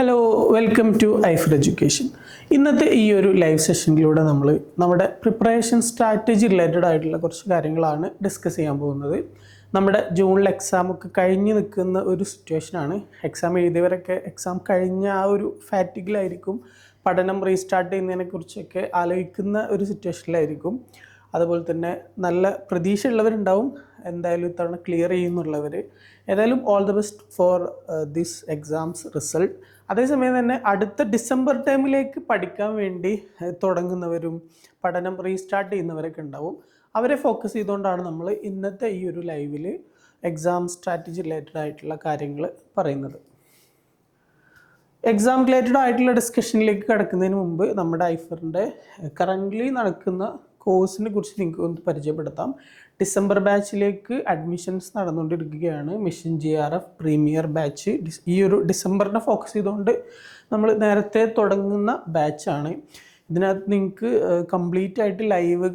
Hello welcome to ഐഫർ education ഇന്നത്തെ ഈ ഒരു ലൈവ് സെഷനിലൂടെ നമ്മൾ നമ്മുടെ പ്രിപ്പറേഷൻ സ്ട്രാറ്റജി റിലേറ്റഡ് ആയിട്ടുള്ള കുറച്ച് കാര്യങ്ങളാണ് ഡിസ്കസ് ചെയ്യാൻ പോകുന്നത്. നമ്മുടെ ജൂണിൽ എക്സാം ഒക്കെ കഴിഞ്ഞ് നിൽക്കുന്ന ഒരു സിറ്റുവേഷനാണ് എക്സാം എഴുതിയവരൊക്കെ എക്സാം കഴിഞ്ഞ ആ ഒരു ഫാറ്റിക്കിലായിരിക്കും പഠനം റീസ്റ്റാർട്ട് ചെയ്യുന്നതിനെക്കുറിച്ചൊക്കെ ആലോചിക്കുന്ന ഒരു സിറ്റുവേഷനിലായിരിക്കും അതുപോലെ തന്നെ നല്ല പ്രതീക്ഷ ഉള്ളവരുണ്ടാവും. എന്തായാലും ഇത്തവണ ക്ലിയർ ചെയ്യുന്നുള്ളവർ ഏതായാലും all the best for this exams result അതേസമയം തന്നെ അടുത്ത ഡിസംബർ ടൈമിലേക്ക് പഠിക്കാൻ വേണ്ടി തുടങ്ങുന്നവരും പഠനം റീസ്റ്റാർട്ട് ചെയ്യുന്നവരൊക്കെ ഉണ്ടാവും. അവരെ ഫോക്കസ് ചെയ്തുകൊണ്ടാണ് നമ്മൾ ഇന്നത്തെ ഈ ഒരു ലൈവിൽ എക്സാം സ്ട്രാറ്റജി റിലേറ്റഡ് ആയിട്ടുള്ള കാര്യങ്ങൾ പറയുന്നത്. എക്സാം റിലേറ്റഡ് ആയിട്ടുള്ള ഡിസ്കഷനിലേക്ക് കിടക്കുന്നതിന് മുമ്പ് നമ്മുടെ ഐഫറിന്റെ കറന്റ്ലി നടക്കുന്ന കോഴ്സിനെ കുറിച്ച് നിങ്ങൾക്ക് ഒന്ന് പരിചയപ്പെടുത്താം. ഡിസംബർ ബാച്ചിലേക്ക് അഡ്മിഷൻസ് നടന്നുകൊണ്ടിരിക്കുകയാണ്. Mission G R F premier batch ഈ ഒരു ഡിസംബറിനെ ഫോക്കസ് ചെയ്തുകൊണ്ട് നമ്മൾ നേരത്തെ തുടങ്ങുന്ന ബാച്ചാണ് ഇതിനകത്ത് നിങ്ങൾക്ക് കംപ്ലീറ്റ് ആയിട്ട് ലൈവ്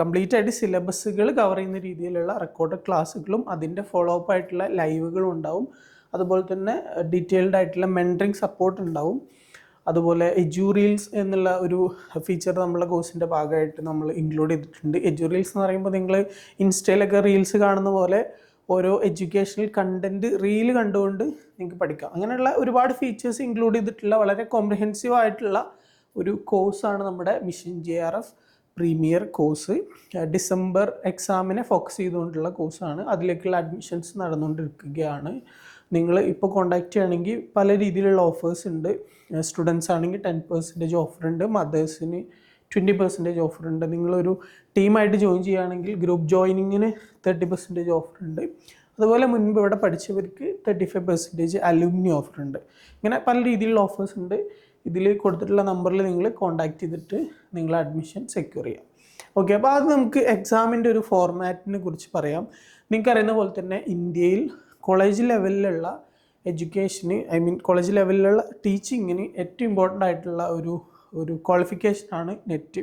കംപ്ലീറ്റ് ആയിട്ട് സിലബസുകൾ കവർ ചെയ്യുന്ന രീതിയിലുള്ള റെക്കോർഡ് ക്ലാസ്സുകളും അതിന്റെ ഫോളോ അപ്പ് ആയിട്ടുള്ള ലൈവുകളും ഉണ്ടാവും. അതുപോലെ തന്നെ ഡീറ്റെയിൽഡ് ആയിട്ടുള്ള മെന്ററിങ് സപ്പോർട്ട് ഉണ്ടാവും. അതുപോലെ എജ്യൂറീൽസ് റീൽസ് എന്നുള്ള ഒരു ഫീച്ചർ നമ്മളെ കോഴ്സിന്റെ ഭാഗമായിട്ട് നമ്മൾ ഇൻക്ലൂഡ് ചെയ്തിട്ടുണ്ട്. എജ്യൂറീൽസ് റീൽസ് എന്ന് പറയുമ്പോൾ നിങ്ങൾ ഇൻസ്റ്റയിലൊക്കെ റീൽസ് കാണുന്ന പോലെ ഓരോ എഡ്യൂക്കേഷണൽ കണ്ടന്റ് റീൽ കണ്ടുകൊണ്ട് നിങ്ങൾക്ക് പഠിക്കാം. അങ്ങനെയുള്ള ഒരുപാട് ഫീച്ചേഴ്സ് ഇൻക്ലൂഡ് ചെയ്തിട്ടുള്ള വളരെ കോംപ്രിഹെൻസീവ് ആയിട്ടുള്ള ഒരു കോഴ്സാണ് നമ്മുടെ mission J R F premier course December എക്സാമിനെ focus ചെയ്തുകൊണ്ടുള്ള കോഴ്സാണ് അതിലേക്കുള്ള അഡ്മിഷൻസ് നടന്നുകൊണ്ടിരിക്കുകയാണ്. നിങ്ങൾ ഇപ്പോൾ കോൺടാക്റ്റ് ചെയ്യുകയാണെങ്കിൽ പല രീതിയിലുള്ള ഓഫേഴ്സ് ഉണ്ട്. സ്റ്റുഡൻസ് ആണെങ്കിൽ ടെൻ പെർസെന്റേജ് ഓഫർ ഉണ്ട്. മദേഴ്സിന് ട്വന്റി പെർസെന്റേജ് ഓഫർ ഉണ്ട്. നിങ്ങളൊരു ടീമായിട്ട് ജോയിൻ ചെയ്യുകയാണെങ്കിൽ ഗ്രൂപ്പ് ജോയിനിങ്ങിന് തേർട്ടി പെർസെന്റേജ് ഓഫർ ഉണ്ട്. അതുപോലെ മുൻപ് ഇവിടെ പഠിച്ചവർക്ക് thirty five percentage alumni offer ഉണ്ട്. ഇങ്ങനെ പല രീതിയിലുള്ള ഓഫേഴ്സ് ഉണ്ട്. ഇതിൽ കൊടുത്തിട്ടുള്ള നമ്പറിൽ നിങ്ങൾ കോൺടാക്റ്റ് ചെയ്തിട്ട് നിങ്ങൾ അഡ്മിഷൻ സെക്യൂർ ചെയ്യാം. ഓക്കെ അപ്പോൾ അത് നമുക്ക് എക്സാമിന്റെ ഒരു ഫോർമാറ്റിനെ കുറിച്ച് പറയാം. നിങ്ങൾക്കറിയുന്ന പോലെ തന്നെ ഇന്ത്യയിൽ കോളേജ് ലെവലിലുള്ള എഡ്യൂക്കേഷന് ഐ മീൻ കോളേജ് ലെവലിലുള്ള ടീച്ചിങ്ങിന് ഏറ്റവും ഇമ്പോർട്ടന്റ് ആയിട്ടുള്ള ഒരു ഒരു ക്വാളിഫിക്കേഷനാണ് നെറ്റ്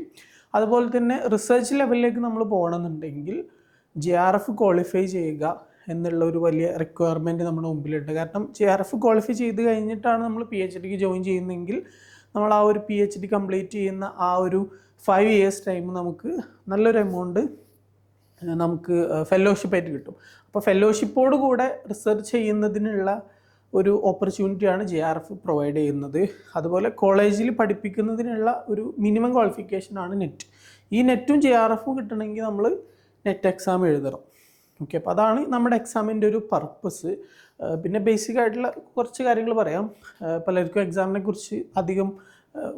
അതുപോലെ തന്നെ റിസർച്ച് ലെവലിലേക്ക് നമ്മൾ പോകണമെന്നുണ്ടെങ്കിൽ ജെ ആർ എഫ് ക്വാളിഫൈ ചെയ്യുക എന്നുള്ള ഒരു വലിയ റിക്വയർമെന്റ് നമ്മുടെ മുമ്പിലുണ്ട്. കാരണം ജെ ആർ എഫ് ക്വാളിഫൈ ചെയ്ത് കഴിഞ്ഞിട്ടാണ് നമ്മൾ പി എച്ച് ഡിക്ക് ജോയിൻ ചെയ്യുന്നതെങ്കിൽ നമ്മൾ ആ ഒരു പി എച്ച് ഡി കംപ്ലീറ്റ് ചെയ്യുന്ന ആ ഒരു ഫൈവ് ഇയേഴ്സ് ടൈം നമുക്ക് നല്ലൊരു എമൗണ്ട് നമുക്ക് ഫെല്ലോഷിപ്പ് ആയിട്ട് കിട്ടും. അപ്പോൾ ഫെല്ലോഷിപ്പോട് കൂടെ റിസർച്ച് ചെയ്യുന്നതിനുള്ള ഒരു ഓപ്പർച്യൂണിറ്റിയാണ് ജെ ആർ എഫ് പ്രൊവൈഡ് ചെയ്യുന്നത്. അതുപോലെ കോളേജിൽ പഠിപ്പിക്കുന്നതിനുള്ള ഒരു മിനിമം ക്വാളിഫിക്കേഷനാണ് നെറ്റ് ഈ നെറ്റും ജെ ആർ എഫും കിട്ടണമെങ്കിൽ നമ്മൾ നെറ്റ് എക്സാം എഴുതണം. ഓക്കെ അപ്പോൾ അതാണ് നമ്മുടെ എക്സാമിന്റെ ഒരു പർപ്പസ് പിന്നെ ബേസിക് ആയിട്ടുള്ള കുറച്ച് കാര്യങ്ങൾ പറയാം. പലർക്കും എക്സാമിനെ കുറിച്ച് അധികം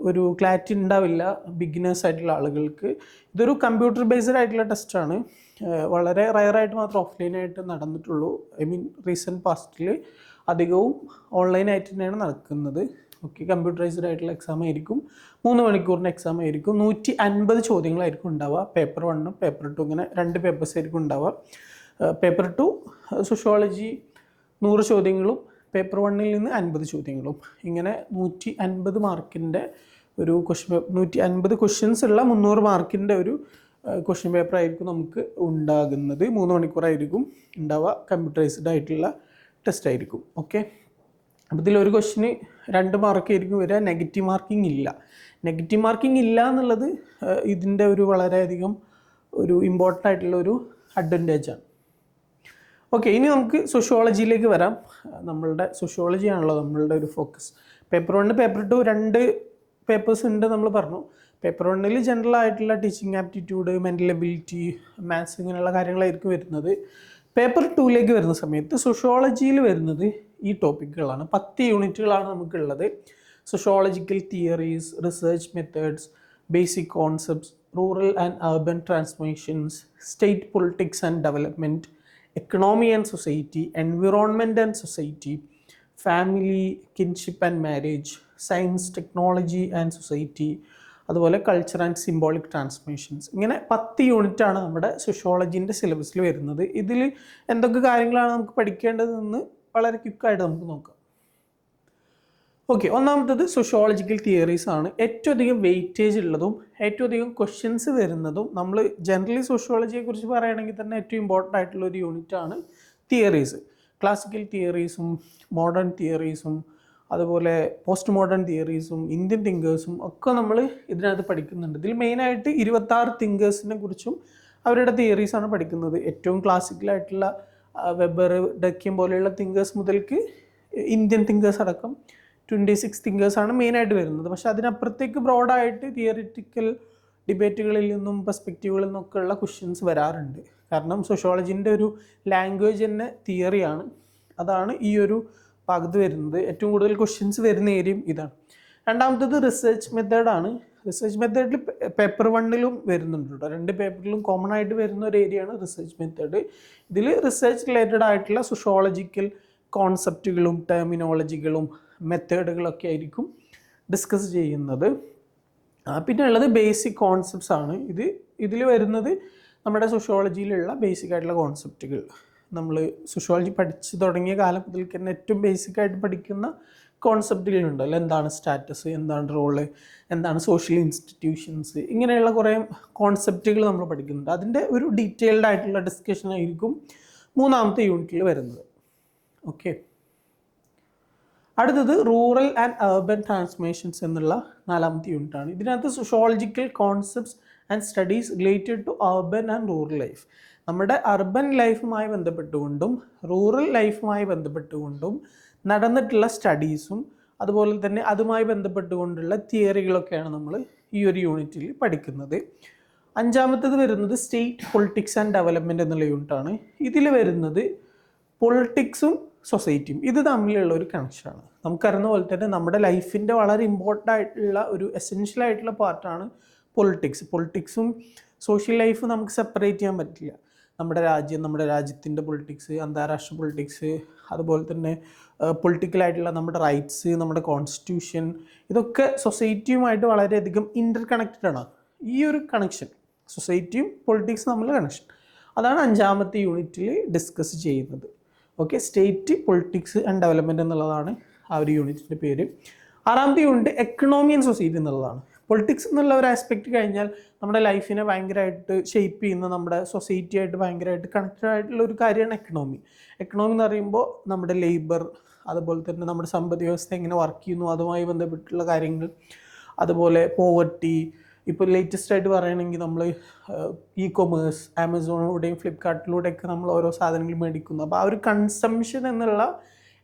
ഒരു ക്ലാരിറ്റി ഉണ്ടാവില്ല ബിഗിനേഴ്സ് ആയിട്ടുള്ള ആളുകൾക്ക്. ഇതൊരു കമ്പ്യൂട്ടർ ബേസ്ഡ് ആയിട്ടുള്ള ടെസ്റ്റാണ് വളരെ റയറായിട്ട് മാത്രം ഓഫ്ലൈനായിട്ട് നടന്നിട്ടുള്ളൂ. ഐ മീൻ റീസെന്റ് പാസ്റ്റിൽ അധികവും ഓൺലൈനായിട്ട് തന്നെയാണ് നടക്കുന്നത്. ഓക്കെ കമ്പ്യൂട്ടറൈസ്ഡ് ആയിട്ടുള്ള എക്സാം ആയിരിക്കും. മൂന്ന് മണിക്കൂറിന്റെ എക്സാം ആയിരിക്കും. നൂറ്റി അൻപത് ചോദ്യങ്ങളായിരിക്കും ഉണ്ടാവുക. പേപ്പർ വണ്ണും പേപ്പർ ടു ഇങ്ങനെ രണ്ട് പേപ്പേഴ്സ് ആയിരിക്കും ഉണ്ടാവുക. പേപ്പർ ടു സോഷ്യോളജി നൂറ് ചോദ്യങ്ങളും പേപ്പർ വണ്ണിൽ നിന്ന് അൻപത് ചോദ്യങ്ങളും. ഇങ്ങനെ നൂറ്റി അൻപത് മാർക്കിന്റെ ഒരു ക്വസ്റ്റ്യൻ നൂറ്റി അൻപത് ക്വസ്റ്റ്യൻസ് ഉള്ള മുന്നൂറ് മാർക്കിന്റെ ഒരു ക്വസ്റ്റ്യൻ പേപ്പർ ആയിരിക്കും നമുക്ക് ഉണ്ടാകുന്നത്. മൂന്ന് മണിക്കൂറായിരിക്കും. ഉണ്ടാവുക. കമ്പ്യൂട്ടറൈസ്ഡ് ആയിട്ടുള്ള ടെസ്റ്റ് ആയിരിക്കും. ഓക്കെ അപ്പോൾ ഇതിലൊരു ക്വസ്റ്റിന് രണ്ട് മാർക്ക് ആയിരിക്കും വരിക. നെഗറ്റീവ് മാർക്കിംഗ് ഇല്ല. നെഗറ്റീവ് മാർക്കിംഗ് ഇല്ല എന്നുള്ളത് ഇതിന്റെ ഒരു വളരെയധികം ഒരു ഇമ്പോർട്ടന്റ് ആയിട്ടുള്ള ഒരു അഡ്വാന്റേജ് ആണ്. ഓക്കെ ഇനി നമുക്ക് സോഷ്യോളജിയിലേക്ക് വരാം. നമ്മളുടെ സോഷ്യോളജി ആണല്ലോ നമ്മളുടെ ഒരു focus paper one paper two രണ്ട് പേപ്പേഴ്സ് ഉണ്ട് നമ്മൾ പറഞ്ഞു. പേപ്പർ വണ്ണിൽ ജനറൽ ആയിട്ടുള്ള teaching aptitude mental ability maths ഇങ്ങനെയുള്ള കാര്യങ്ങളായിരിക്കും വരുന്നത്. പേപ്പർ ടൂയിലേക്ക് വരുന്ന സമയത്ത് സോഷ്യോളജിയിൽ വരുന്നത് ഈ ടോപ്പിക്കുകളാണ് പത്ത് യൂണിറ്റുകളാണ് നമുക്കുള്ളത്. Sociological theories research methods basic concepts rural and urban transformations state politics and development economy and society environment and society family kinship and marriage science technology and society അതുപോലെ കൾച്ചർ ആൻഡ് സിംബോളിക് ട്രാൻസ്മിഷൻസ് ഇങ്ങനെ പത്ത് യൂണിറ്റാണ് നമ്മുടെ സുഷോളജിന്റെ സിലബസിൽ വരുന്നത്. ഇതിൽ എന്തൊക്കെ കാര്യങ്ങളാണ് നമുക്ക് പഠിക്കേണ്ടതെന്ന് വളരെ ക്വിക്കായിട്ട് നമുക്ക് നോക്കാം. ഓക്കെ ഒന്നാമത്തത് സോഷ്യോളജിക്കൽ തിയറീസ് ആണ്. ഏറ്റവും അധികം വെയിറ്റേജ് ഉള്ളതും ഏറ്റവും അധികം ക്വസ്റ്റ്യൻസ് വരുന്നതും നമ്മൾ ജനറലി സോഷ്യോളജിയെ കുറിച്ച് പറയുകയാണെങ്കിൽ തന്നെ ഏറ്റവും ഇമ്പോർട്ടന്റ് ആയിട്ടുള്ള ഒരു യൂണിറ്റ് ആണ് തിയറീസ് ക്ലാസിക്കൽ തിയറീസും മോഡേൺ തിയറീസും അതുപോലെ പോസ്റ്റ് മോഡേൺ തിയറീസും ഇന്ത്യൻ തിങ്കേഴ്സും ഒക്കെ നമ്മൾ ഇതിനകത്ത് പഠിക്കുന്നുണ്ട്. ഇതിൽ മെയിനായിട്ട് ഇരുപത്താറ് തിങ്കേഴ്സിനെ കുറിച്ചും അവരുടെ തിയറീസാണ് പഠിക്കുന്നത്. ഏറ്റവും ക്ലാസിക്കലായിട്ടുള്ള വെബർ ഡക്കിയം പോലെയുള്ള തിങ്കേഴ്സ് മുതൽക്ക് ഇന്ത്യൻ തിങ്കേഴ്സ് അടക്കം ട്വന്റി സിക്സ് തിങ്കേഴ്സാണ് മെയിനായിട്ട് വരുന്നത്. പക്ഷേ അതിനപ്പുറത്തേക്ക് ബ്രോഡായിട്ട് തിയറിറ്റിക്കൽ ഡിബേറ്റുകളിൽ നിന്നും പെർസ്പെക്റ്റീവുകളിൽ നിന്നൊക്കെ ഉള്ള ക്വസ്റ്റ്യൻസ് വരാറുണ്ട്. കാരണം സോഷ്യോളജിന്റെ ഒരു ലാംഗ്വേജ് തന്നെ തിയറിയാണ് അതാണ് ഈ ഒരു ഭാഗത്ത് വരുന്നത് ഏറ്റവും കൂടുതൽ ക്വസ്റ്റ്യൻസ് വരുന്ന ഏരിയയും ഇതാണ്. രണ്ടാമത്തേത് റിസർച്ച് മെത്തേഡാണ് റിസർച്ച് മെത്തേഡിൽ പേപ്പർ വണ്ണിലും വരുന്നുണ്ട് കേട്ടോ രണ്ട് പേപ്പറിലും കോമൺ ആയിട്ട് വരുന്ന ഒരു ഏരിയയാണ് റിസർച്ച് മെത്തേഡ് ഇതിൽ റിസർച്ച് റിലേറ്റഡ് ആയിട്ടുള്ള സോഷ്യോളജിക്കൽ കോൺസെപ്റ്റുകളും ടെർമിനോളജികളും മെത്തേഡുകളൊക്കെ ആയിരിക്കും ഡിസ്കസ് ചെയ്യുന്നത്. പിന്നെ ഉള്ളത് ബേസിക് കോൺസെപ്റ്റ്സ് ആണ്. ഇത് ഇതിൽ വരുന്നത് നമ്മുടെ സോഷ്യോളജിയിലുള്ള ബേസിക് ആയിട്ടുള്ള കോൺസെപ്റ്റുകൾ നമ്മൾ സുഷോളജി പഠിച്ചു തുടങ്ങിയ കാലം മുതൽ തന്നെ ഏറ്റവും ബേസിക് ആയിട്ട് പഠിക്കുന്ന കോൺസെപ്റ്റുകളുണ്ടല്ലോ എന്താണ് സ്റ്റാറ്റസ് എന്താണ് റോൾ എന്താണ് സോഷ്യൽ ഇൻസ്റ്റിറ്റ്യൂഷൻസ് ഇങ്ങനെയുള്ള കുറേ കോൺസെപ്റ്റുകൾ നമ്മൾ പഠിക്കുന്നുണ്ട്. അതിന്റെ ഒരു ഡീറ്റെയിൽഡ് ആയിട്ടുള്ള ഡിസ്കഷൻ ആയിരിക്കും മൂന്നാമത്തെ യൂണിറ്റിൽ വരുന്നത്. ഓക്കെ അടുത്തത് റൂറൽ ആൻഡ് അർബൻ ട്രാൻസ്ഫോർമേഷൻസ് എന്നുള്ള നാലാമത്തെ യൂണിറ്റാണ് ഇതിനകത്ത് sociological concepts and studies related to urban and rural life നമ്മുടെ അർബൻ ലൈഫുമായി ബന്ധപ്പെട്ടുകൊണ്ടും റൂറൽ ലൈഫുമായി ബന്ധപ്പെട്ടുകൊണ്ടും നടന്നിട്ടുള്ള സ്റ്റഡീസും അതുപോലെ തന്നെ അതുമായി ബന്ധപ്പെട്ടുകൊണ്ടുള്ള തിയറികളൊക്കെയാണ് നമ്മൾ ഈ ഒരു യൂണിറ്റിൽ പഠിക്കുന്നത്. അഞ്ചാമത്തത് വരുന്നത് സ്റ്റേറ്റ് പൊളിറ്റിക്സ് ആൻഡ് ഡെവലപ്മെന്റ് എന്നുള്ള യൂണിറ്റാണ് ഇതിൽ വരുന്നത് പൊളിറ്റിക്സും സൊസൈറ്റിയും ഇത് തമ്മിലുള്ള ഒരു കണക്ഷനാണ് നമുക്കറിയുന്ന പോലെ തന്നെ നമ്മുടെ ലൈഫിന്റെ വളരെ ഇമ്പോർട്ടന്റ് ആയിട്ടുള്ള ഒരു എസെൻഷ്യൽ ആയിട്ടുള്ള പാർട്ടാണ് പൊളിറ്റിക്സ് പൊളിറ്റിക്സും സോഷ്യൽ ലൈഫും നമുക്ക് സെപ്പറേറ്റ് ചെയ്യാൻ പറ്റില്ല. നമ്മുടെ രാജ്യം നമ്മുടെ രാജ്യത്തിന്റെ പൊളിറ്റിക്സ് അന്താരാഷ്ട്ര പൊളിറ്റിക്സ് അതുപോലെ തന്നെ പൊളിറ്റിക്കലായിട്ടുള്ള നമ്മുടെ റൈറ്റ്സ് നമ്മുടെ കോൺസ്റ്റിറ്റ്യൂഷൻ ഇതൊക്കെ സൊസൈറ്റിയുമായിട്ട് വളരെയധികം ഇന്റർ കണക്റ്റഡ് ആണ്. ഈ ഒരു കണക്ഷൻ സൊസൈറ്റിയും പൊളിറ്റിക്സും തമ്മിലുള്ള കണക്ഷൻ അതാണ് അഞ്ചാമത്തെ യൂണിറ്റിൽ ഡിസ്കസ് ചെയ്യുന്നത്. Okay state politics and development എന്നുള്ളതാണ് ആ ഒരു യൂണിറ്റിന്റെ പേര്. ആറാമത്തെ യൂണിറ്റ് എക്കണോമി ആൻഡ് സൊസൈറ്റി എന്നുള്ളതാണ്. പൊളിറ്റിക്സ് എന്നുള്ള ഒരു ആസ്പെക്റ്റ് കഴിഞ്ഞാൽ നമ്മുടെ ലൈഫിനെ ഭയങ്കരമായിട്ട് ഷെയ്പ്പ് ചെയ്യുന്ന നമ്മുടെ സൊസൈറ്റി ആയിട്ട് ഭയങ്കരമായിട്ട് കണക്റ്റഡ് ആയിട്ടുള്ള ഒരു കാര്യമാണ് എക്കണോമി എക്കണോമി എന്ന് പറയുമ്പോൾ നമ്മുടെ ലേബർ അതുപോലെ തന്നെ നമ്മുടെ സമ്പദ് വ്യവസ്ഥ എങ്ങനെ വർക്ക് ചെയ്യുന്നു അതുമായി ബന്ധപ്പെട്ടുള്ള കാര്യങ്ങൾ അതുപോലെ പോവർട്ടി ഇപ്പോൾ ലേറ്റസ്റ്റ് ആയിട്ട് പറയുകയാണെങ്കിൽ നമ്മൾ ഇ കൊമേഴ്സ് ആമസോണിലൂടെയും ഫ്ലിപ്കാർട്ടിലൂടെയൊക്കെ നമ്മൾ ഓരോ സാധനങ്ങൾ മേടിക്കുന്നു. അപ്പോൾ ആ ഒരു കൺസംഷൻ എന്നുള്ള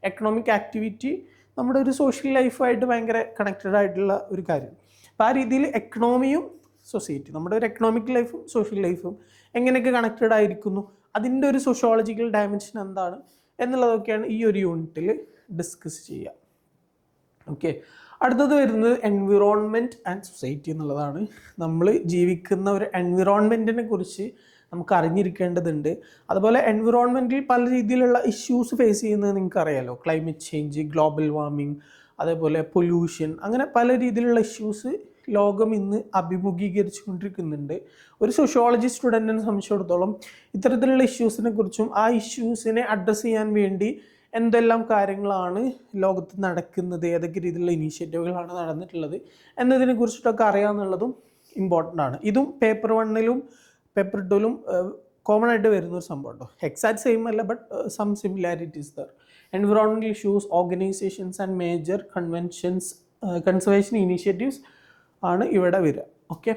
എക്കണോമിക് ആക്ടിവിറ്റി നമ്മുടെ ഒരു സോഷ്യൽ ലൈഫായിട്ട് ഭയങ്കര കണക്റ്റഡ് ആയിട്ടുള്ള ഒരു കാര്യം. അപ്പോൾ ആ രീതിയിൽ എക്കണോമിയും സൊസൈറ്റി നമ്മുടെ ഒരു എക്കണോമിക് ലൈഫും സോഷ്യൽ ലൈഫും എങ്ങനെയൊക്കെ കണക്റ്റഡ് ആയിരിക്കുന്നു? അതിന്റെ ഒരു സോഷ്യോളജിക്കൽ ഡയമെൻഷൻ എന്താണ്? എന്നുള്ളതൊക്കെയാണ് ഈ ഒരു യൂണിറ്റിൽ ഡിസ്കസ് ചെയ്യുക. ഓക്കെ അടുത്തത് വരുന്നത് എൻവിറോൺമെന്റ് ആൻഡ് സൊസൈറ്റി എന്നുള്ളതാണ്. നമ്മൾ ജീവിക്കുന്ന ഒരു എൻവിറോൺമെന്റിനെ കുറിച്ച് നമുക്ക് അറിഞ്ഞിരിക്കേണ്ടതുണ്ട്. അതുപോലെ എൻവിറോൺമെന്റിൽ പല രീതിയിലുള്ള ഇഷ്യൂസ് ഫേസ് ചെയ്യുന്നത് നിങ്ങൾക്ക് അറിയാലോ ക്ലൈമറ്റ് ചേഞ്ച് ഗ്ലോബൽ വാർമിംഗ് അതേപോലെ പൊല്യൂഷൻ അങ്ങനെ പല രീതിയിലുള്ള ഇഷ്യൂസ് ലോകം ഇന്ന് അഭിമുഖീകരിച്ചു കൊണ്ടിരിക്കുന്നുണ്ട് ഒരു സോഷ്യോളജി സ്റ്റുഡന്റിനെ സംബന്ധിച്ചിടത്തോളം ഇത്തരത്തിലുള്ള ഇഷ്യൂസിനെ കുറിച്ചും ആ ഇഷ്യൂസിനെ അഡ്രസ്സ് ചെയ്യാൻ വേണ്ടി എന്തെല്ലാം കാര്യങ്ങളാണ് ലോകത്ത് നടക്കുന്നത് ഏതൊക്കെ രീതിയിലുള്ള ഇനീഷ്യേറ്റീവുകളാണ് നടന്നിട്ടുള്ളത് എന്നതിനെ കുറിച്ചിട്ടൊക്കെ അറിയാമെന്നുള്ളതും ഇമ്പോർട്ടന്റ് ആണ്. ഇതും പേപ്പർ വണ്ണിലും പേപ്പർ ടുവിലും കോമൺ ആയിട്ട് വരുന്ന ഒരു സംഭവം കേട്ടോ. എക്സാക്ട് സെയിം അല്ല but some similarities there environmental issues organizations and major conventions conservation initiatives ആണ് ഇവിടെ വരിക. ഓക്കെ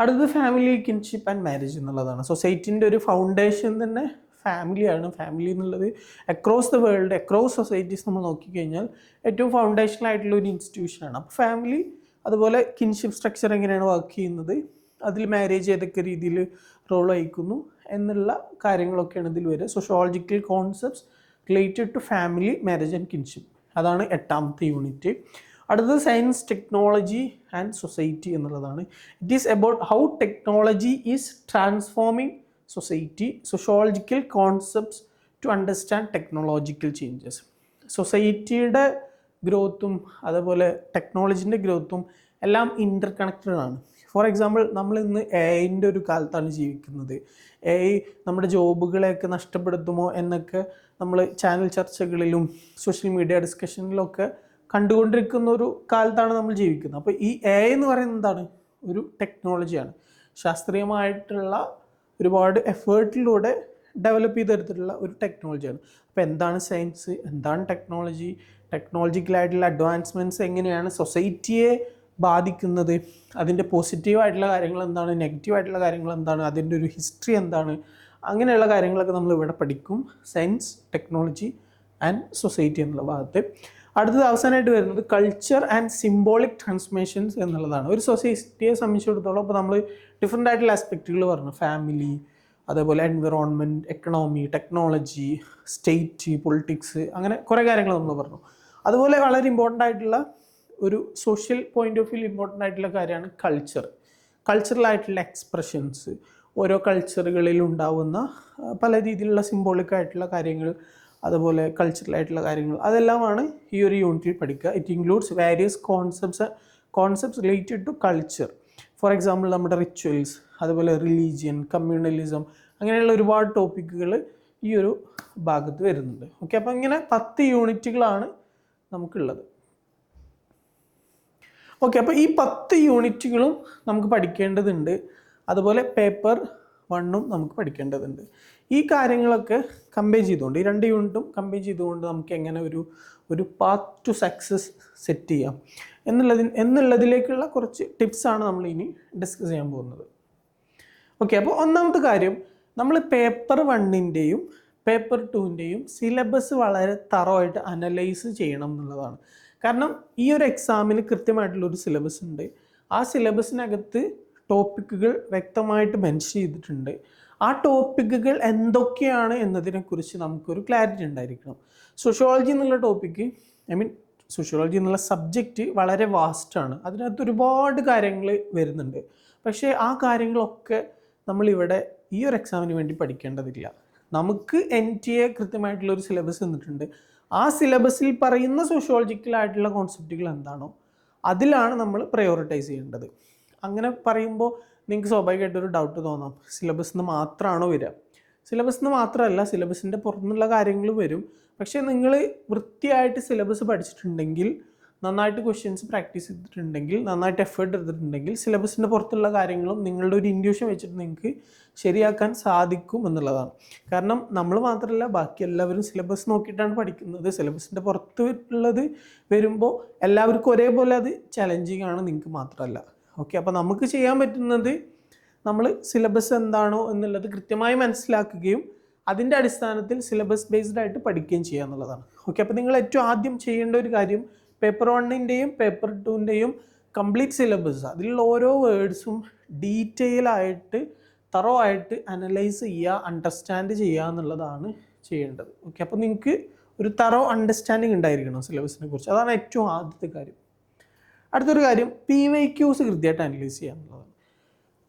അടുത്തത് ഫാമിലി കിൻഷിപ്പ് ആൻഡ് മാരേജ് എന്നുള്ളതാണ്. സൊസൈറ്റിന്റെ ഒരു ഫൗണ്ടേഷൻ തന്നെ ഫാമിലിയാണ് ഫാമിലി എന്നുള്ളത് across the world across societies നമ്മൾ നോക്കിക്കഴിഞ്ഞാൽ ഏറ്റവും ഫൗണ്ടേഷണൽ ആയിട്ടുള്ള ഒരു ഇൻസ്റ്റിറ്റ്യൂഷനാണ് അപ്പോൾ ഫാമിലി അതുപോലെ കിൻഷിപ്പ് സ്ട്രക്ചർ എങ്ങനെയാണ് വർക്ക് ചെയ്യുന്നത്? അതിൽ മാരേജ് ഏതൊക്കെ രീതിയിൽ റോൾ വഹിക്കുന്നു? എന്നുള്ള കാര്യങ്ങളൊക്കെയാണ് ഇതിൽ വരിക. Sociological concepts related to family marriage and kinship അതാണ് എട്ടാമത്തെ യൂണിറ്റ് അടുത്തത് സയൻസ് ടെക്നോളജി ആൻഡ് സൊസൈറ്റി എന്നുള്ളതാണ്. It is about how technology is transforming society sociological concepts to understand technological changes സൊസൈറ്റിയുടെ ഗ്രോത്തും അതുപോലെ ടെക്നോളജിന്റെ ഗ്രോത്തും എല്ലാം ഇന്റർ കണക്റ്റഡ് ആണ്. ഫോർ എക്സാമ്പിൾ നമ്മൾ ഇന്ന് എ ഐന്റെ ഒരു കാലത്താണ് ജീവിക്കുന്നത്. എ ഐ നമ്മുടെ ജോബുകളെയൊക്കെ നഷ്ടപ്പെടുത്തുമോ എന്നൊക്കെ നമ്മൾ ചാനൽ ചർച്ചകളിലും സോഷ്യൽ മീഡിയ ഡിസ്കഷനിലൊക്കെ കണ്ടുകൊണ്ടിരിക്കുന്ന ഒരു കാലത്താണ് നമ്മൾ ജീവിക്കുന്നത്. അപ്പോൾ ഈ എ എന്ന് പറയുന്നത് എന്താണ്? ഒരു ടെക്നോളജിയാണ് ശാസ്ത്രീയമായിട്ടുള്ള ഒരുപാട് എഫേർട്ടിലൂടെ ഡെവലപ്പ് ചെയ്തെടുത്തിട്ടുള്ള ഒരു ടെക്നോളജിയാണ് അപ്പോൾ എന്താണ് സയൻസ് എന്താണ് ടെക്നോളജി ടെക്നോളജിക്കലായിട്ടുള്ള അഡ്വാൻസ്മെന്റ്സ് എങ്ങനെയാണ് സൊസൈറ്റിയെ ബാധിക്കുന്നത്? അതിന്റെ പോസിറ്റീവായിട്ടുള്ള കാര്യങ്ങൾ എന്താണ് നെഗറ്റീവായിട്ടുള്ള കാര്യങ്ങൾ എന്താണ് അതിന്റെ ഒരു ഹിസ്റ്ററി എന്താണ്? അങ്ങനെയുള്ള കാര്യങ്ങളൊക്കെ നമ്മൾ ഇവിടെ പഠിക്കും. സയൻസ് ടെക്നോളജി ആൻഡ് സൊസൈറ്റി എന്നുള്ള ഭാഗത്ത്. അടുത്തത് അവസാനമായിട്ട് വരുന്നത് കൾച്ചർ ആൻഡ് സിംബോളിക് ട്രാൻസ്മേഷൻസ് എന്നുള്ളതാണ്. ഒരു സൊസൈറ്റിയെ സംബന്ധിച്ചിടത്തോളം അപ്പോൾ നമ്മൾ ഡിഫറെന്റ് ആയിട്ടുള്ള ആസ്പെക്റ്റുകൾ പറഞ്ഞു. ഫാമിലി അതേപോലെ environment economy technology state politics അങ്ങനെ കുറേ കാര്യങ്ങൾ നമ്മൾ പറഞ്ഞു. അതുപോലെ വളരെ ഇമ്പോർട്ടന്റ് ആയിട്ടുള്ള ഒരു social point of view important ആയിട്ടുള്ള കാര്യമാണ് കൾച്ചർ കൾച്ചറലായിട്ടുള്ള എക്സ്പ്രഷൻസ് ഓരോ കൾച്ചറുകളിൽ ഉണ്ടാവുന്ന പല രീതിയിലുള്ള സിംബോളിക് ആയിട്ടുള്ള കാര്യങ്ങൾ അതുപോലെ കൾച്ചറലായിട്ടുള്ള കാര്യങ്ങൾ. അതെല്ലാമാണ് ഈ ഒരു യൂണിറ്റിൽ പഠിക്കുക. It includes various concepts concepts related to culture for example നമ്മുടെ റിച്വൽസ് അതുപോലെ റിലീജിയൻ കമ്മ്യൂണലിസം അങ്ങനെയുള്ള ഒരുപാട് ടോപ്പിക്കുകൾ ഈ ഒരു ഭാഗത്ത് വരുന്നുണ്ട്. ഓക്കെ അപ്പോൾ ഇങ്ങനെ പത്ത് യൂണിറ്റുകളാണ് നമുക്കുള്ളത്. ഓക്കെ അപ്പോൾ ഈ പത്ത് യൂണിറ്റുകളും നമുക്ക് പഠിക്കേണ്ടതുണ്ട്. അതുപോലെ പേപ്പർ വണ്ണും നമുക്ക് പഠിക്കേണ്ടതുണ്ട്. ഈ കാര്യങ്ങളൊക്കെ കമ്പയർ ചെയ്തുകൊണ്ട് ഈ രണ്ട് യൂണിറ്റും കമ്പയർ ചെയ്തുകൊണ്ട് നമുക്ക് എങ്ങനെ ഒരു ഒരു പാത്ത് ടു സക്സസ് സെറ്റ് ചെയ്യാം. എന്നുള്ളതിന് എന്നുള്ളതിലേക്കുള്ള കുറച്ച് ടിപ്സാണ് നമ്മൾ ഇനി ഡിസ്കസ് ചെയ്യാൻ പോകുന്നത്. ഓക്കെ അപ്പോൾ ഒന്നാമത്തെ കാര്യം നമ്മൾ പേപ്പർ വണ്ണിന്റെയും പേപ്പർ ടുവിന്റെയും സിലബസ് വളരെ തറവായിട്ട് അനലൈസ് ചെയ്യണം എന്നുള്ളതാണ്. കാരണം ഈ ഒരു എക്സാമിന് കൃത്യമായിട്ടുള്ളൊരു സിലബസ് ഉണ്ട്. ആ സിലബസിനകത്ത് ടോപ്പിക്കുകൾ വ്യക്തമായിട്ട് മെൻഷൻ ചെയ്തിട്ടുണ്ട്. ആ ടോപ്പിക്കുകൾ എന്തൊക്കെയാണ് എന്നതിനെക്കുറിച്ച് നമുക്കൊരു ക്ലാരിറ്റി ഉണ്ടായിരിക്കണം. സോഷ്യോളജി എന്നുള്ള ടോപ്പിക്ക് ഐ മീൻ സോഷ്യോളജി എന്നുള്ള സബ്ജക്റ്റ് വളരെ വാസ്റ്റാണ് അതിനകത്ത് ഒരുപാട് കാര്യങ്ങൾ വരുന്നുണ്ട്. പക്ഷേ ആ കാര്യങ്ങളൊക്കെ നമ്മളിവിടെ ഈ ഒരു എക്സാമിന് വേണ്ടി പഠിക്കേണ്ടതില്ല. നമുക്ക് എൻ ടി എ കൃത്യമായിട്ടുള്ള ഒരു സിലബസ് തന്നിട്ടുണ്ട്. ആ സിലബസിൽ പറയുന്ന സോഷ്യോളജിക്കലായിട്ടുള്ള കോൺസെപ്റ്റുകൾ എന്താണോ അതിലാണ് നമ്മൾ പ്രയോറിറ്റൈസ് ചെയ്യേണ്ടത്. അങ്ങനെ പറയുമ്പോൾ നിങ്ങൾക്ക് സ്വാഭാവികമായിട്ടൊരു ഡൗട്ട് തോന്നാം. സിലബസിൽ നിന്ന് മാത്രമാണോ വരിക? സിലബസിൽ നിന്ന് മാത്രമല്ല സിലബസിന്റെ പുറത്തുനിന്നുള്ള കാര്യങ്ങൾ വരും. പക്ഷേ നിങ്ങൾ വൃത്തിയായിട്ട് സിലബസ് പഠിച്ചിട്ടുണ്ടെങ്കിൽ നന്നായിട്ട് ക്വസ്റ്റ്യൻസ് പ്രാക്ടീസ് ചെയ്തിട്ടുണ്ടെങ്കിൽ നന്നായിട്ട് എഫേർട്ട് എടുത്തിട്ടുണ്ടെങ്കിൽ സിലബസിന്റെ പുറത്തുള്ള കാര്യങ്ങളും നിങ്ങളുടെ ഒരു ഇൻഡ്യൂഷൻ വെച്ചിട്ട് നിങ്ങൾക്ക് ശരിയാക്കാൻ സാധിക്കും എന്നുള്ളതാണ്. കാരണം നമ്മൾ മാത്രമല്ല ബാക്കി എല്ലാവരും സിലബസ് നോക്കിയിട്ടാണ് പഠിക്കുന്നത്. സിലബസിന്റെ പുറത്ത് ഉള്ളത് വരുമ്പോൾ എല്ലാവർക്കും ഒരേപോലെ അത് ചലഞ്ചിങ് ആണ് നിങ്ങൾക്ക് മാത്രമല്ല ഓക്കെ അപ്പോൾ നമുക്ക് ചെയ്യാൻ പറ്റുന്നത് നമ്മൾ സിലബസ് എന്താണോ എന്നുള്ളത് കൃത്യമായി മനസ്സിലാക്കുകയും അതിന്റെ അടിസ്ഥാനത്തിൽ സിലബസ് ബേസ്ഡ് ആയിട്ട് പഠിക്കുകയും ചെയ്യുക എന്നുള്ളതാണ്. ഓക്കെ അപ്പോൾ നിങ്ങൾ ഏറ്റവും ആദ്യം ചെയ്യേണ്ട ഒരു കാര്യം പേപ്പർ വണ്ണിന്റെയും പേപ്പർ ടുവിന്റെയും കംപ്ലീറ്റ് സിലബസ് അതിലുള്ള ഓരോ വേർഡ്സും ഡീറ്റെയിൽ ആയിട്ട് തറോ ആയിട്ട് അനലൈസ് ചെയ്യുക അണ്ടർസ്റ്റാൻഡ് ചെയ്യുക എന്നുള്ളതാണ് ചെയ്യേണ്ടത്. ഓക്കെ അപ്പോൾ നിങ്ങൾക്ക് ഒരു തറോ അണ്ടർസ്റ്റാൻഡിങ് ഉണ്ടായിരിക്കണം സിലബസിനെ കുറിച്ച്. അതാണ് ഏറ്റവും ആദ്യത്തെ കാര്യം. അടുത്തൊരു കാര്യം പി വൈ ക്യൂസ് കൃത്യമായിട്ട് അനലൈസ് ചെയ്യുക എന്നുള്ളതാണ്.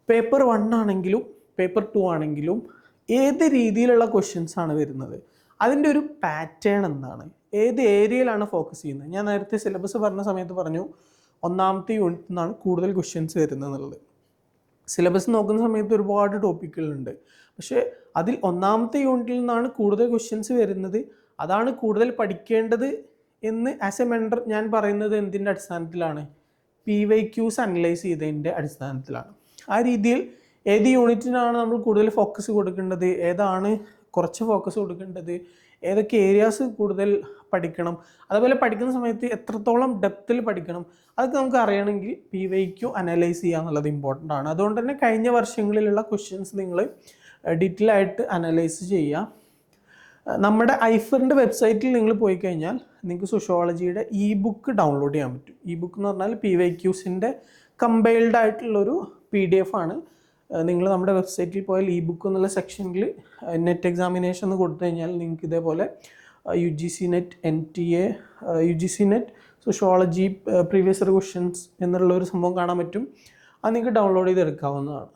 പേപ്പർ വൺ ആണെങ്കിലും പേപ്പർ ടു ആണെങ്കിലും ഏത് രീതിയിലുള്ള ക്വസ്റ്റ്യൻസ് ആണ് വരുന്നത്? അതിന്റെ ഒരു പാറ്റേൺ എന്താണ്? ഏത് ഏരിയയിലാണ് ഫോക്കസ് ചെയ്യുന്നത്? ഞാൻ നേരത്തെ സിലബസ് പറഞ്ഞ സമയത്ത് പറഞ്ഞു ഒന്നാമത്തെ യൂണിറ്റിൽ നിന്നാണ് കൂടുതൽ ക്വസ്റ്റ്യൻസ് വരുന്നത് എന്നുള്ളത്. സിലബസ് നോക്കുന്ന സമയത്ത് ഒരുപാട് ടോപ്പിക്കുകളുണ്ട് പക്ഷേ അതിൽ ഒന്നാമത്തെ യൂണിറ്റിൽ നിന്നാണ് കൂടുതൽ ക്വസ്റ്റ്യൻസ് വരുന്നത്. അതാണ് കൂടുതൽ പഠിക്കേണ്ടത് എന്ന് ആസ് എ മെൻഡർ ഞാൻ പറയുന്നത് എന്തിന്റെ അടിസ്ഥാനത്തിലാണ്? പി വൈ ക്യൂസ് അനലൈസ് ചെയ്തതിന്റെ അടിസ്ഥാനത്തിലാണ്. ആ രീതിയിൽ ഏത് യൂണിറ്റിനാണ് നമ്മൾ കൂടുതൽ ഫോക്കസ് കൊടുക്കേണ്ടത്? ഏതാണ് കുറച്ച് ഫോക്കസ് കൊടുക്കേണ്ടത് ഏതൊക്കെ ഏരിയാസ് കൂടുതൽ പഠിക്കണം? അതുപോലെ പഠിക്കുന്ന സമയത്ത് എത്രത്തോളം ഡെപ്തിൽ പഠിക്കണം? അതൊക്കെ നമുക്ക് അറിയണമെങ്കിൽ പി വൈ ക്യു അനലൈസ് ചെയ്യുക എന്നുള്ളത് ഇമ്പോർട്ടന്റ് ആണ്. അതുകൊണ്ട് തന്നെ കഴിഞ്ഞ വർഷങ്ങളിലുള്ള ക്വസ്റ്റ്യൻസ് നിങ്ങൾ ഡീറ്റെയിൽ ആയിട്ട് അനലൈസ് ചെയ്യുക. നമ്മുടെ ഐഫറിന്റെ വെബ്സൈറ്റിൽ നിങ്ങൾ പോയി കഴിഞ്ഞാൽ നിങ്ങൾക്ക് സോഷ്യോളജിയുടെ ഇ ബുക്ക് ഡൗൺലോഡ് ചെയ്യാൻ പറ്റും. ഇ ബുക്ക് എന്ന് പറഞ്ഞാൽ പി വൈ ക്യൂസിന്റെ കമ്പൈൽഡ് ആയിട്ടുള്ളൊരു പി ഡി എഫ് ആണ്. നിങ്ങൾ നമ്മുടെ വെബ്സൈറ്റിൽ പോയാൽ ഇ ബുക്ക് എന്നുള്ള സെക്ഷനിൽ നെറ്റ് എക്സാമിനേഷൻ എന്ന് കൊടുത്തു കഴിഞ്ഞാൽ നിങ്ങൾക്ക് ഇതേപോലെ U G C NET N T A U G C NET sociology previous year questions എന്നുള്ള ഒരു സംഭവം കാണാൻ പറ്റും. അത് നിങ്ങൾക്ക് ഡൗൺലോഡ് ചെയ്തെടുക്കാവുന്നതാണ്.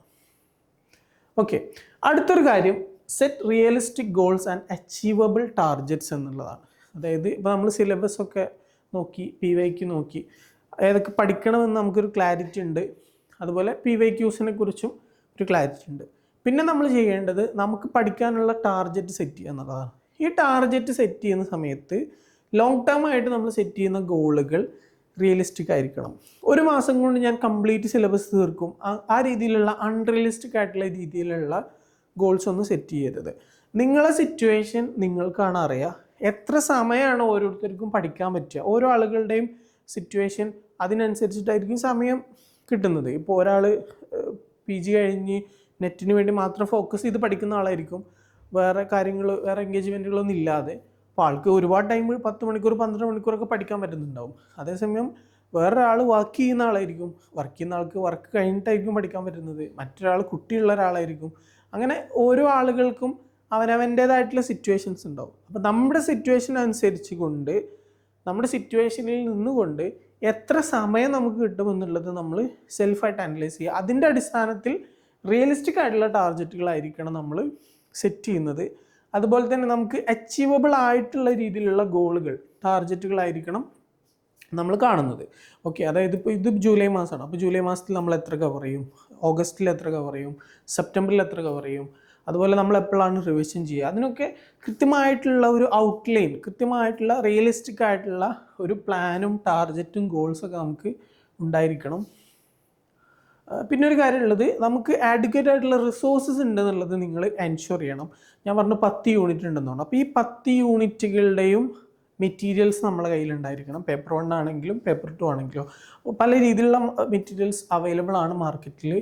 ഓക്കെ അടുത്തൊരു കാര്യം set realistic goals and achievable targets എന്നുള്ളതാണ്. അതായത് ഇപ്പോൾ നമ്മൾ സിലബസ് ഒക്കെ നോക്കി പി വൈക്ക് നോക്കി ഏതൊക്കെ പഠിക്കണമെന്ന് നമുക്കൊരു ക്ലാരിറ്റി ഉണ്ട്. അതുപോലെ പി വൈ ക്യൂസിനെ കുറിച്ചും ഒരു ക്ലാരിറ്റി ഉണ്ട്. പിന്നെ നമ്മൾ ചെയ്യേണ്ടത് നമുക്ക് പഠിക്കാനുള്ള ടാർഗറ്റ് സെറ്റ് ചെയ്യുക എന്നുള്ളതാണ്. ഈ ടാർഗറ്റ് സെറ്റ് ചെയ്യുന്ന സമയത്ത് ലോങ് ടേം ആയിട്ട് നമ്മൾ സെറ്റ് ചെയ്യുന്ന ഗോളുകൾ റിയലിസ്റ്റിക് ആയിരിക്കണം. ഒരു മാസം കൊണ്ട് ഞാൻ കംപ്ലീറ്റ് സിലബസ് തീർക്കും. ആ- രീതിയിലുള്ള അൺറിയലിസ്റ്റിക് ആയിട്ടുള്ള രീതിയിലുള്ള ഗോൾസ് ഒന്നും സെറ്റ് ചെയ്യരുത്. നിങ്ങളെ സിറ്റുവേഷൻ നിങ്ങൾക്കാണ് അറിയുക എത്ര സമയമാണ് ഓരോരുത്തർക്കും പഠിക്കാൻ പറ്റുക. ഓരോ ആളുകളുടെയും സിറ്റുവേഷൻ അതിനനുസരിച്ചിട്ടായിരിക്കും സമയം കിട്ടുന്നത്. ഇപ്പോൾ ഒരാൾ പി ജി കഴിഞ്ഞ് നെറ്റിന് വേണ്ടി മാത്രം ഫോക്കസ് ചെയ്ത് പഠിക്കുന്ന ആളായിരിക്കും. വേറെ കാര്യങ്ങൾ വേറെ എൻഗേജ്മെന്റുകളൊന്നും ഇല്ലാതെ. അപ്പോൾ ആൾക്ക് ഒരുപാട് ടൈം പത്ത് മണിക്കൂർ പന്ത്രണ്ട് മണിക്കൂറൊക്കെ പഠിക്കാൻ പറ്റുന്നുണ്ടാവും. അതേസമയം വേറൊരാൾ വർക്ക് ചെയ്യുന്ന ആളായിരിക്കും. വർക്ക് ചെയ്യുന്ന ആൾക്ക് വർക്ക് കഴിഞ്ഞിട്ടായിരിക്കും പഠിക്കാൻ പറ്റുന്നത്. മറ്റൊരാൾ കുട്ടിയുള്ള ഒരാളായിരിക്കും. അങ്ങനെ ഓരോ ആളുകൾക്കും അവനവന്റേതായിട്ടുള്ള സിറ്റുവേഷൻസ് ഉണ്ടാവും. അപ്പോൾ നമ്മുടെ സിറ്റുവേഷൻ അനുസരിച്ച് കൊണ്ട് നമ്മുടെ സിറ്റുവേഷനിൽ നിന്നുകൊണ്ട് എത്ര സമയം നമുക്ക് കിട്ടുമെന്നുള്ളത് നമ്മൾ സെൽഫായിട്ട് അനലൈസ് ചെയ്യുക. അതിന്റെ അടിസ്ഥാനത്തിൽ റിയലിസ്റ്റിക് ആയിട്ടുള്ള ടാർഗറ്റുകളായിരിക്കണം നമ്മൾ സെറ്റ് ചെയ്യുന്നത്. അതുപോലെ തന്നെ നമുക്ക് അച്ചീവബിൾ ആയിട്ടുള്ള രീതിയിലുള്ള ഗോളുകൾ ടാർഗറ്റുകളായിരിക്കണം നമ്മൾ കാണുന്നത്. ഓക്കെ അതായത് ഇപ്പോൾ ഇത് ജൂലൈ മാസമാണ്. അപ്പോൾ ജൂലൈ മാസത്തിൽ നമ്മൾ എത്ര കവർ ചെയ്യും? ഓഗസ്റ്റിൽ എത്ര കവർ ചെയ്യും? സെപ്റ്റംബറിൽ എത്ര കവർ ചെയ്യും? അതുപോലെ നമ്മൾ എപ്പോഴാണ് റിവിഷൻ ചെയ്യുക? അതിനൊക്കെ കൃത്യമായിട്ടുള്ള ഒരു ഔട്ട്ലൈൻ കൃത്യമായിട്ടുള്ള റിയലിസ്റ്റിക് ആയിട്ടുള്ള ഒരു പ്ലാനും ടാർഗറ്റും ഗോൾസൊക്കെ നമുക്ക് ഉണ്ടായിരിക്കണം. പിന്നെ ഒരു കാര്യമുള്ളത് നമുക്ക് ആഡ്വക്കേറ്റ് ആയിട്ടുള്ള റിസോഴ്സസ് ഉണ്ടെന്നുള്ളത് നിങ്ങൾ എൻഷുർ ചെയ്യണം. ഞാൻ പറഞ്ഞു പത്ത് യൂണിറ്റ് ഉണ്ടെന്ന് പറഞ്ഞു. അപ്പോൾ ഈ പത്ത് യൂണിറ്റുകളുടെയും മെറ്റീരിയൽസ് നമ്മുടെ കയ്യിലുണ്ടായിരിക്കണം പേപ്പർ വൺ ആണെങ്കിലും പേപ്പർ ടു ആണെങ്കിലും. പല രീതിയിലുള്ള മെറ്റീരിയൽസ് അവൈലബിൾ ആണ് മാർക്കറ്റിൽ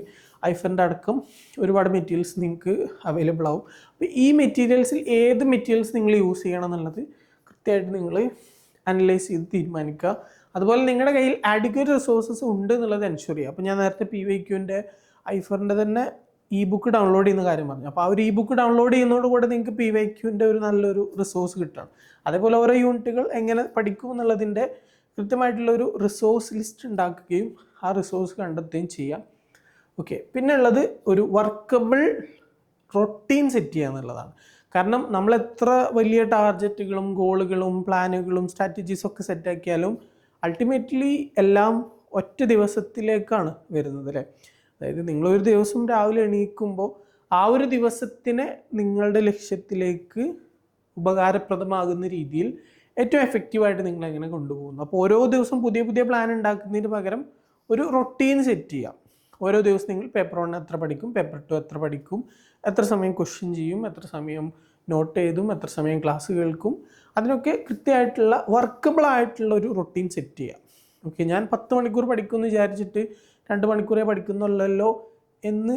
ഐഫറിന്റെ അടക്കം ഒരുപാട് മെറ്റീരിയൽസ് നിങ്ങൾക്ക് അവൈലബിൾ ആവും. അപ്പോൾ ഈ മെറ്റീരിയൽസിൽ ഏത് മെറ്റീരിയൽസ് നിങ്ങൾ യൂസ് ചെയ്യണം എന്നുള്ളത് കൃത്യമായിട്ട് നിങ്ങൾ അനലൈസ് ചെയ്ത് തീരുമാനിക്കുക. അതുപോലെ നിങ്ങളുടെ കയ്യിൽ ആഡിക്വേറ്റ് റിസോഴ്സസ് ഉണ്ട് എന്നുള്ളത് എൻഷുർ ചെയ്യുക. അപ്പോൾ ഞാൻ നേരത്തെ പി വൈ ക്യുവിന്റെ ഐഫറിന്റെ തന്നെ ഇ ബുക്ക് ഡൗൺലോഡ് ചെയ്യുന്ന കാര്യം പറഞ്ഞു. അപ്പോൾ ആ ഒരു ഇ ബുക്ക് ഡൗൺലോഡ് ചെയ്യുന്നതോട് കൂടെ നിങ്ങൾക്ക് പി വൈ ക്യുവിന്റെ ഒരു നല്ലൊരു റിസോഴ്സ് കിട്ടണം. അതേപോലെ ഓരോ യൂണിറ്റുകൾ എങ്ങനെ പഠിക്കും എന്നുള്ളതിന്റെ കൃത്യമായിട്ടുള്ളൊരു റിസോഴ്സ് ലിസ്റ്റ് ഉണ്ടാക്കുകയും ആ റിസോഴ്സ് കണ്ടെത്തുകയും ചെയ്യാം. ഓക്കെ പിന്നെ ഉള്ളത് ഒരു വർക്കബിൾ റൊട്ടീൻ സെറ്റ് ചെയ്യുക എന്നുള്ളതാണ്. കാരണം നമ്മൾ എത്ര വലിയ ടാർജറ്റുകളും ഗോളുകളും പ്ലാനുകളും സ്ട്രാറ്റജീസും ഒക്കെ സെറ്റാക്കിയാലും അൾട്ടിമേറ്റ്ലി എല്ലാം ഒറ്റ ദിവസത്തിലേക്കാണ് വരുന്നത് അല്ലേ? അതായത് നിങ്ങളൊരു ദിവസം രാവിലെ എണീക്കുമ്പോൾ ആ ഒരു ദിവസത്തിനെ നിങ്ങളുടെ ലക്ഷ്യത്തിലേക്ക് ഉപകാരപ്രദമാകുന്ന രീതിയിൽ ഏറ്റവും എഫക്റ്റീവായിട്ട് നിങ്ങൾ എങ്ങനെ കൊണ്ടുപോകുന്നു? അപ്പോൾ ഓരോ ദിവസം പുതിയ പുതിയ പ്ലാൻ ഉണ്ടാക്കുന്നതിന് പകരം ഒരു റൊട്ടീൻ സെറ്റ് ചെയ്യാം ഓരോ ദിവസം നിങ്ങൾ പേപ്പർ വൺ എത്ര പഠിക്കും പേപ്പർ ടു എത്ര പഠിക്കും എത്ര സമയം ക്വസ്റ്റ്യൻ ചെയ്യും എത്ര സമയം നോട്ട് ചെയ്തും എത്ര സമയം ക്ലാസ് കേൾക്കും. അതിനൊക്കെ കൃത്യമായിട്ടുള്ള വർക്കബിൾ ആയിട്ടുള്ള ഒരു റൊട്ടീൻ സെറ്റ് ചെയ്യാം. ഓക്കെ ഞാൻ പത്ത് മണിക്കൂർ പഠിക്കുമെന്ന് വിചാരിച്ചിട്ട് രണ്ട് മണിക്കൂറേ പഠിക്കുന്നുള്ളല്ലോ എന്ന്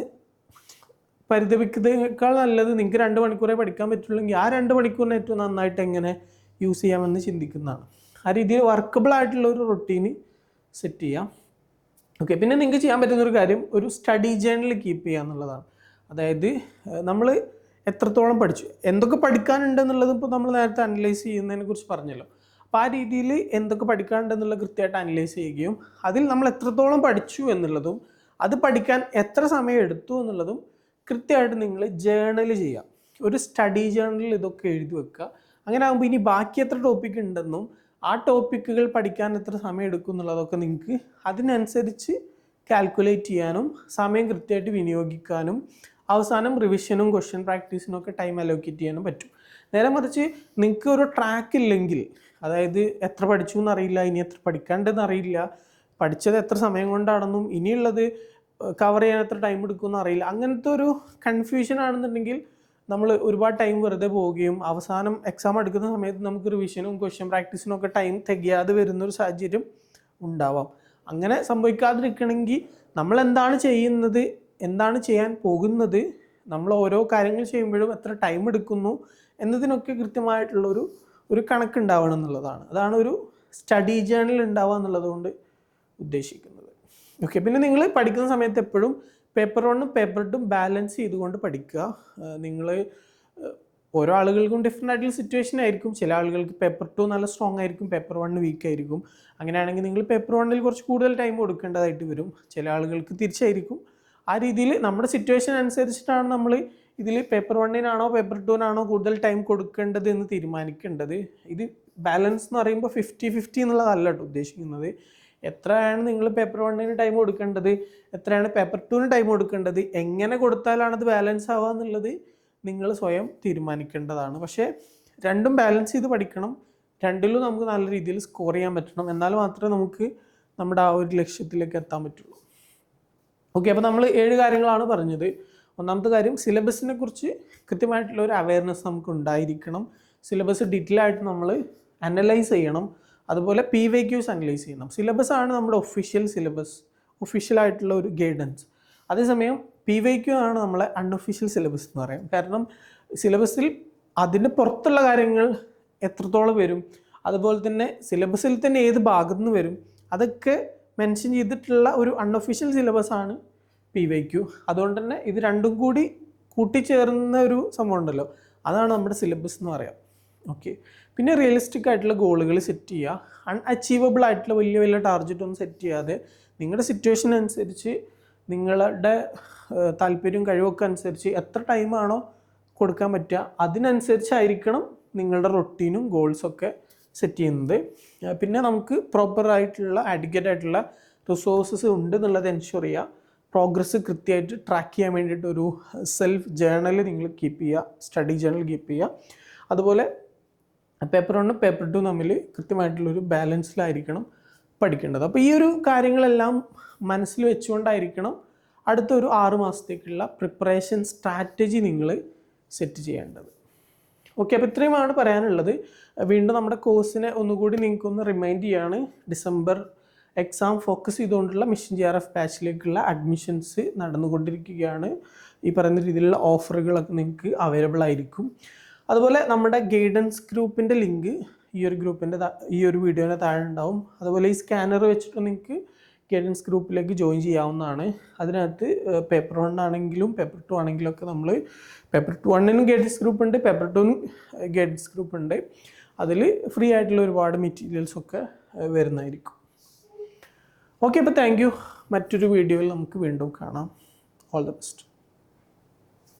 പരിതപിക്കുന്നതിനേക്കാൾ നല്ലത് നിങ്ങൾക്ക് രണ്ട് മണിക്കൂറേ പഠിക്കാൻ പറ്റുള്ളെങ്കിൽ ആ രണ്ട് മണിക്കൂറിന് ഏറ്റവും നന്നായിട്ട് എങ്ങനെ യൂസ് ചെയ്യാമെന്ന് ചിന്തിക്കുന്നതാണ്. ആ രീതിയിൽ വർക്കബിൾ ആയിട്ടുള്ള ഒരു റൊട്ടീന് സെറ്റ് ചെയ്യാം. ഓക്കെ പിന്നെ നിങ്ങൾക്ക് ചെയ്യാൻ പറ്റുന്ന ഒരു കാര്യം ഒരു സ്റ്റഡി ജേണൽ കീപ്പ് ചെയ്യുക എന്നുള്ളതാണ്. അതായത് നമ്മൾ എത്രത്തോളം പഠിച്ചു എന്തൊക്കെ പഠിക്കാനുണ്ടെന്നുള്ളത് ഇപ്പോൾ നമ്മൾ നേരത്തെ അനലൈസ് ചെയ്യുന്നതിനെ കുറിച്ച് പറഞ്ഞല്ലോ. അപ്പോൾ ആ രീതിയിൽ എന്തൊക്കെ പഠിക്കാനുണ്ടെന്നുള്ള കൃത്യമായിട്ട് അനലൈസ് ചെയ്യുകയും അതിൽ നമ്മൾ എത്രത്തോളം പഠിച്ചു എന്നുള്ളതും അത് പഠിക്കാൻ എത്ര സമയം എടുത്തു എന്നുള്ളതും കൃത്യമായിട്ട് നിങ്ങൾ ജേണൽ ചെയ്യുക. ഒരു സ്റ്റഡി ജേണലിൽ ഇതൊക്കെ എഴുതി വെക്കുക. അങ്ങനെ ആകുമ്പോൾ ഇനി ബാക്കി എത്ര ടോപ്പിക് ഉണ്ടെന്നും ആ ടോപ്പിക്കുകൾ പഠിക്കാൻ എത്ര സമയം എടുക്കും എന്നുള്ളതൊക്കെ നിങ്ങൾക്ക് അതിനനുസരിച്ച് കാൽക്കുലേറ്റ് ചെയ്യാനും സമയം കൃത്യമായിട്ട് വിനിയോഗിക്കാനും അവസാനം റിവിഷനും ക്വസ്റ്റ്യൻ പ്രാക്ടീസിനും ഒക്കെ ടൈം അലോക്കേറ്റ് ചെയ്യാനും പറ്റും. നേരെ മറിച്ച് നിങ്ങൾക്ക് ഒരു ട്രാക്ക് ഇല്ലെങ്കിൽ അതായത് എത്ര പഠിച്ചു എന്നറിയില്ല ഇനി എത്ര പഠിക്കേണ്ടതെന്ന് അറിയില്ല പഠിച്ചത് എത്ര സമയം കൊണ്ടാണെന്നും ഇനിയുള്ളത് കവർ ചെയ്യാൻ എത്ര ടൈം എടുക്കുമെന്ന് അറിയില്ല അങ്ങനത്തെ ഒരു കൺഫ്യൂഷൻ ആണെന്നുണ്ടെങ്കിൽ നമ്മൾ ഒരുപാട് ടൈം വെറുതെ പോവുകയും അവസാനം എക്സാം എടുക്കുന്ന സമയത്ത് നമുക്ക് റിവിഷനും ക്വസ്റ്റ്യൻ പ്രാക്ടീസിനും ഒക്കെ ടൈം തികയാതെ വരുന്ന ഒരു സാഹചര്യം ഉണ്ടാവാം. അങ്ങനെ സംഭവിക്കാതിരിക്കണമെങ്കിൽ നമ്മൾ എന്താണ് ചെയ്യുന്നത് എന്താണ് ചെയ്യാൻ പോകുന്നത് നമ്മൾ ഓരോ കാര്യങ്ങൾ ചെയ്യുമ്പോഴും എത്ര ടൈം എടുക്കുന്നു എന്നതിനൊക്കെ കൃത്യമായിട്ടുള്ളൊരു ഒരു ഒരു കണക്കുണ്ടാവണം എന്നുള്ളതാണ്. അതാണ് ഒരു സ്റ്റഡി ജേണൽ ഉണ്ടാവുക എന്നുള്ളത് കൊണ്ട് ഉദ്ദേശിക്കുന്നത്. ഓക്കെ പിന്നെ നിങ്ങൾ പഠിക്കുന്ന സമയത്ത് എപ്പോഴും പേപ്പർ വണ്ണും പേപ്പർ ടും ബാലൻസ് ചെയ്തുകൊണ്ട് പഠിക്കുക. നിങ്ങൾ ഓരോ ആളുകൾക്കും ഡിഫറെന്റ് ആയിട്ടുള്ള സിറ്റുവേഷൻ ആയിരിക്കും. ചില ആളുകൾക്ക് പേപ്പർ ടു നല്ല സ്ട്രോങ് ആയിരിക്കും പേപ്പർ വൺ വീക്ക് ആയിരിക്കും. അങ്ങനെയാണെങ്കിൽ നിങ്ങൾ പേപ്പർ വണ്ണിൽ കുറച്ച് കൂടുതൽ ടൈം കൊടുക്കേണ്ടതായിട്ട് വരും. ചില ആളുകൾക്ക് തിരിച്ചായിരിക്കും. ആ രീതിയിൽ നമ്മുടെ സിറ്റുവേഷൻ അനുസരിച്ചിട്ടാണ് നമ്മൾ ഇതിൽ പേപ്പർ വണ്ണിനാണോ പേപ്പർ ടുവിനാണോ കൂടുതൽ ടൈം കൊടുക്കേണ്ടത് എന്ന് തീരുമാനിക്കേണ്ടത്. ഇത് ബാലൻസ് എന്ന് പറയുമ്പോൾ ഫിഫ്റ്റി ഫിഫ്റ്റി എന്നുള്ളതല്ല കേട്ടോ ഉദ്ദേശിക്കുന്നത്. എത്രയാണ് നിങ്ങൾ പേപ്പർ വണ്ണിന് ടൈം കൊടുക്കേണ്ടത്? എത്രയാണ് പേപ്പർ ടുവിന് ടൈം കൊടുക്കേണ്ടത്? എങ്ങനെ കൊടുത്താലാണ് അത് ബാലൻസ് ആവുക എന്നുള്ളത് നിങ്ങൾ സ്വയം തീരുമാനിക്കേണ്ടതാണ്. പക്ഷേ രണ്ടും ബാലൻസ് ചെയ്ത് പഠിക്കണം. രണ്ടിലും നമുക്ക് നല്ല രീതിയിൽ സ്കോർ ചെയ്യാൻ പറ്റണം. എന്നാൽ മാത്രമേ നമുക്ക് നമ്മുടെ ആ ഒരു ലക്ഷ്യത്തിലേക്ക് എത്താൻ പറ്റുള്ളൂ. ഓക്കെ അപ്പോൾ നമ്മൾ ഏഴ് കാര്യങ്ങളാണ് പറഞ്ഞത്. ഒന്നാമത്തെ കാര്യം സിലബസിനെ കുറിച്ച് കൃത്യമായിട്ടുള്ള ഒരു അവയർനെസ് നമുക്ക് ഉണ്ടായിരിക്കണം. സിലബസ് ഡീറ്റെയിൽ ആയിട്ട് നമ്മൾ അനലൈസ് ചെയ്യണം. അതുപോലെ പി വൈ ക്യൂസ് അനലൈസ് ചെയ്യണം സിലബസ് ആണ് നമ്മുടെ ഒഫീഷ്യൽ സിലബസ് ഒഫീഷ്യൽ ആയിട്ടുള്ള ഒരു ഗൈഡൻസ് അതേസമയം പി വൈ ക്യു ആണ് നമ്മളെ അൺഒഫീഷ്യൽ സിലബസ് എന്ന് പറയാം. കാരണം സിലബസിൽ അതിന് പുറത്തുള്ള കാര്യങ്ങൾ എത്രത്തോളം വരും അതുപോലെ തന്നെ സിലബസിൽ തന്നെ ഏത് ഭാഗത്തു നിന്ന് വരും അതൊക്കെ മെൻഷൻ ചെയ്തിട്ടുള്ള ഒരു അൺഒഫീഷ്യൽ സിലബസ് ആണ് പി വൈ ക്യു അതുകൊണ്ട് തന്നെ ഇത് രണ്ടും കൂടി കൂട്ടിച്ചേർന്ന ഒരു സംഭവം ഉണ്ടല്ലോ. അതാണ് നമ്മുടെ സിലബസ് എന്ന് പറയാം. ഓക്കെ പിന്നെ റിയലിസ്റ്റിക് ആയിട്ടുള്ള ഗോളുകൾ സെറ്റ് ചെയ്യുക. അൺഅച്ചീവബിൾ ആയിട്ടുള്ള വലിയ വലിയ ടാർജറ്റ് ഒന്നും സെറ്റ് ചെയ്യാതെ നിങ്ങളുടെ സിറ്റുവേഷൻ അനുസരിച്ച് നിങ്ങളുടെ താല്പര്യവും കഴിവൊക്കെ അനുസരിച്ച് എത്ര ടൈമാണോ കൊടുക്കാൻ പറ്റുക അതിനനുസരിച്ചായിരിക്കണം നിങ്ങളുടെ റൊട്ടീനും ഗോൾസൊക്കെ സെറ്റ് ചെയ്യുന്നത്. പിന്നെ നമുക്ക് പ്രോപ്പറായിട്ടുള്ള അഡിക്വേറ്റ് ആയിട്ടുള്ള റിസോഴ്സസ് ഉണ്ട് എന്നുള്ളത് എൻഷുർ ചെയ്യുക. പ്രോഗ്രസ് കൃത്യമായിട്ട് ട്രാക്ക് ചെയ്യാൻ വേണ്ടിയിട്ട് ഒരു സെൽഫ് ജേണൽ നിങ്ങൾ കീപ്പ് ചെയ്യുക സ്റ്റഡി ജേണൽ കീപ്പ് ചെയ്യുക. അതുപോലെ പേപ്പർ വണ്ണും പേപ്പർ ടു തമ്മിൽ കൃത്യമായിട്ടുള്ളൊരു ബാലൻസിലായിരിക്കണം പഠിക്കേണ്ടത്. അപ്പോൾ ഈ ഒരു കാര്യങ്ങളെല്ലാം മനസ്സിൽ വെച്ചുകൊണ്ടായിരിക്കണം അടുത്ത ഒരു ആറ് മാസത്തേക്കുള്ള പ്രിപ്പറേഷൻ സ്ട്രാറ്റജി നിങ്ങൾ സെറ്റ് ചെയ്യേണ്ടത്. ഓക്കെ അപ്പോൾ ഇത്രയുമാണ് പറയാനുള്ളത്. വീണ്ടും നമ്മുടെ കോഴ്സിനെ ഒന്നുകൂടി നിങ്ങൾക്കൊന്ന് റിമൈൻഡ് ചെയ്യാണ്. ഡിസംബർ എക്സാം ഫോക്കസ് ചെയ്തുകൊണ്ടുള്ള മിഷൻ ജി ആർ എഫ് ബാച്ചിലേക്കുള്ള അഡ്മിഷൻസ് നടന്നുകൊണ്ടിരിക്കുകയാണ്. ഈ പറയുന്ന രീതിയിലുള്ള ഓഫറുകളൊക്കെ നിങ്ങൾക്ക് അവൈലബിൾ ആയിരിക്കും. അതുപോലെ നമ്മുടെ ഗൈഡൻസ് ഗ്രൂപ്പിന്റെ ലിങ്ക് ഈ ഒരു ഗ്രൂപ്പിന്റെ ഈ ഒരു വീഡിയോയുടെ താഴെ ഉണ്ടാവും. അതുപോലെ ഈ സ്കാനർ വെച്ചിട്ട് നിങ്ങൾക്ക് ഗൈഡൻസ് ഗ്രൂപ്പിലേക്ക് ജോയിൻ ചെയ്യാവുന്നതാണ്. അതിനകത്ത് പേപ്പർ വൺ ആണെങ്കിലും പേപ്പർ ടു ആണെങ്കിലും ഒക്കെ നമ്മൾ പേപ്പർ ടു വണ്ണിനും ഗൈഡൻസ് ഗ്രൂപ്പ് ഉണ്ട് പേപ്പർ ടുവിനും ഗൈഡൻസ് ഗ്രൂപ്പ് ഉണ്ട്. അതിൽ ഫ്രീ ആയിട്ടുള്ള ഒരുപാട് മെറ്റീരിയൽസ് ഒക്കെ വരുന്നതായിരിക്കും. ഓക്കെ അപ്പോൾ താങ്ക് യു മറ്റൊരു വീഡിയോയിൽ നമുക്ക് വീണ്ടും കാണാം. All the best